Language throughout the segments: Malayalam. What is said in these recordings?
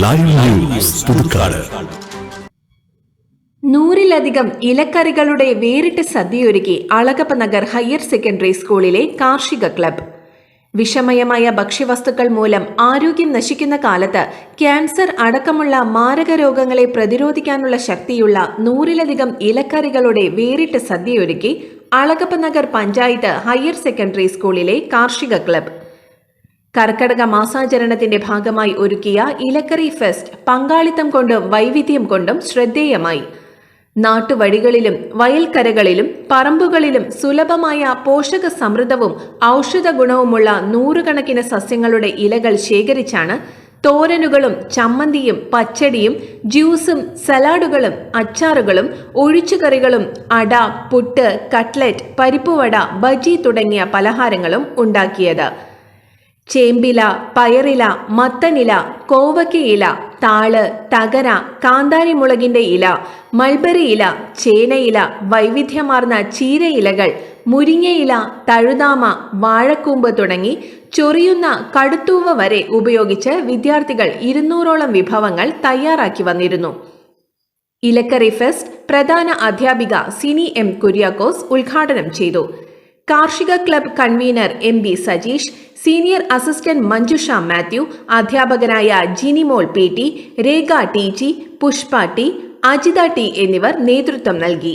ലൈവ് ന്യൂസ് പുതുക്കാട് നൂറിലധികം ഇലക്കറികളുടെ വേറിട്ട സദ്യയൊരുക്കി അളകപ്പ നഗർ ഹയർ സെക്കൻഡറി സ്കൂളിലെ കാർഷിക ക്ലബ്. വിഷമയമായ ഭക്ഷ്യവസ്തുക്കൾ മൂലം ആരോഗ്യം നശിക്കുന്ന കാലത്ത് ക്യാൻസർ അടക്കമുള്ള മാരക രോഗങ്ങളെ പ്രതിരോധിക്കാനുള്ള ശക്തിയുള്ള നൂറിലധികം ഇലക്കറികളുടെ വേറിട്ട സദ്യയൊരുക്കി അളകപ്പ നഗർ പഞ്ചായത്ത് ഹയർ സെക്കൻഡറി സ്കൂളിലെ കാർഷിക ക്ലബ്. കർക്കടക മാസാചരണത്തിന്റെ ഭാഗമായി ഒരുക്കിയ ഇലക്കറി ഫെസ്റ്റ് പങ്കാളിത്തം കൊണ്ടും വൈവിധ്യം കൊണ്ടും ശ്രദ്ധേയമായി. നാട്ടുവഴികളിലും വയൽക്കരകളിലും പറമ്പുകളിലും സുലഭമായ പോഷക സമൃദ്ധവും ഔഷധ ഗുണവുമുള്ള നൂറുകണക്കിന് സസ്യങ്ങളുടെ ഇലകൾ ശേഖരിച്ചാണ് തോരനുകളും ചമ്മന്തിയും പച്ചടിയും ജ്യൂസും സലാഡുകളും അച്ചാറുകളും ഒഴിച്ചുകറികളും അട പുട്ട് കട്ട്ലറ്റ് പരിപ്പുവട ബജി തുടങ്ങിയ പലഹാരങ്ങളും ഉണ്ടാക്കിയത്. ചേമ്പില പയറില മത്തനില ഇല, താൾ തകര കാന്താരിമുളകിന്റെ ഇല മൾബറി ഇല ചേനയില വൈവിധ്യമാർന്ന ചീരയിലകൾ മുരിങ്ങയില തഴുതാമ വാഴക്കൂമ്പ് തുടങ്ങി ചൊറിയുന്ന കടുത്തൂവ വരെ ഉപയോഗിച്ച് വിദ്യാർത്ഥികൾ ഇരുന്നൂറോളം വിഭവങ്ങൾ തയ്യാറാക്കി വന്നിരുന്നു. ഇലക്കറി ഫെസ്റ്റ് പ്രധാന അധ്യാപിക സിനി എം കുര്യാക്കോസ് ഉദ്ഘാടനം ചെയ്തു. കാർഷിക club convener M B Sajeesh senior assistant Manjusha Mathew അധ്യാപകരായ Jinimol P T Rekha T G Pushpa T Ajitha T എന്നിവർ നേതൃത്വം നൽകി.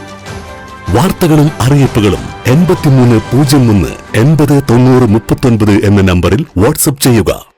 വാർത്തകളും അറിയിപ്പുകളും എൺപത്തിമൂന്ന് പൂജ്യം ഒന്ന് എൺപത് തൊണ്ണൂറ് മുപ്പത്തൊൻപത് എന്ന നമ്പറിൽ വാട്സപ്പ് ചെയ്യുക.